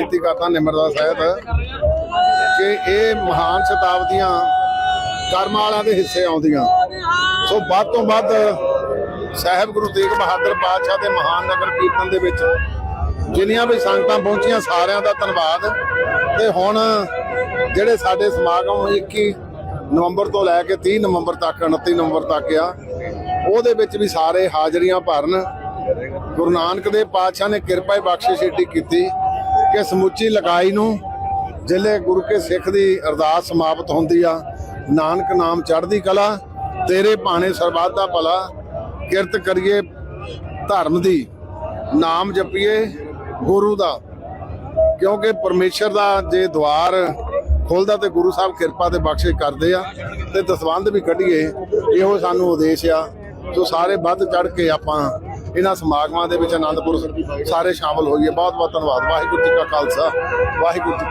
ਬੇਨਤੀ ਕਰਦਾ ਨਿਮਰਤਾ ਸਹਿਤ ਕਿ ਇਹ ਮਹਾਨ ਸ਼ਤਾਬਦੀਆਂ ਕਰਮਾਂ ਵਾਲਿਆਂ ਦੇ ਹਿੱਸੇ ਆਉਂਦੀਆਂ। ਸੋ ਵੱਧ ਤੋਂ ਵੱਧ ਸਾਹਿਬ ਗੁਰੂ ਤੇਗ ਬਹਾਦਰ ਪਾਤਸ਼ਾਹ ਦੇ ਮਹਾਨ ਨਗਰ ਕੀਰਤਨ ਦੇ ਵਿੱਚ ਜਿੰਨੀਆਂ ਵੀ ਸੰਗਤਾਂ ਪਹੁੰਚੀਆਂ ਸਾਰਿਆਂ ਦਾ ਧੰਨਵਾਦ। ਤੇ ਹੁਣ ਜਿਹੜੇ ਸਾਡੇ ਸਮਾਗਮ 21 ਨਵੰਬਰ ਤੋਂ ਲੈ ਕੇ 30 ਨਵੰਬਰ ਤੱਕ 29 ਨਵੰਬਰ ਤੱਕ ਆ, ਉਹਦੇ ਵਿੱਚ ਵੀ ਸਾਰੇ ਹਾਜ਼ਰੀਆਂ ਭਰਨ। ਗੁਰੂ ਨਾਨਕ ਦੇਵ ਪਾਤਸ਼ਾਹ ਨੇ ਕਿਰਪਾ ਹੀ ਬਖਸ਼ਿਸ਼ ਏਡੀ ਕੀਤੀ। ਕਿ ਸਮੁੱਚੀ ਲਗਾਈ ਨੂੰ ਜ਼ਿਲ੍ਹੇ ਗੁਰੂ ਕੇ ਸਿੱਖ ਦੀ ਅਰਦਾਸ ਸਮਾਪਤ ਹੁੰਦੀ ਆ। ਨਾਨਕ ਨਾਮ ਚੜ੍ਹਦੀ ਕਲਾ, ਤੇਰੇ ਭਾਣੇ ਸਰਬੱਤ ਦਾ ਭਲਾ, ਕਿਰਤ ਕਰੀਏ ਧਰਮ ਦੀ, ਨਾਮ ਜਪੀਏ ਗੁਰੂ ਦਾ। ਕਿਉਂਕਿ ਪਰਮੇਸ਼ਰ ਦਾ ਜੇ ਦਵਾਰ ਖੁੱਲਦਾ ਤੇ ਗੁਰੂ ਸਾਹਿਬ ਕਿਰਪਾ ਤੇ ਬਖਸ਼ਿਸ਼ ਕਰਦੇ ਆ, ਤੇ ਦਸਵੰਧ ਵੀ ਕੱਢੀਏ, ਇਹੋ ਸਾਨੂੰ ਉਦੇਸ਼ ਆ। ਸੋ ਸਾਰੇ ਵੱਧ ਚੜ ਕੇ ਆਪਾਂ ਇਹਨਾਂ ਸਮਾਗਮਾਂ ਦੇ ਵਿੱਚ ਆਨੰਦਪੁਰ ਸਾਰੇ ਸ਼ਾਮਲ ਹੋਈਏ ਬਹੁਤ ਬਹੁਤ ਧੰਨਵਾਦ। ਵਾਹਿਗੁਰੂ ਜੀ ਕਾ ਖਾਲਸਾ। ਵਾਹਿਗੁਰੂ ਜੀ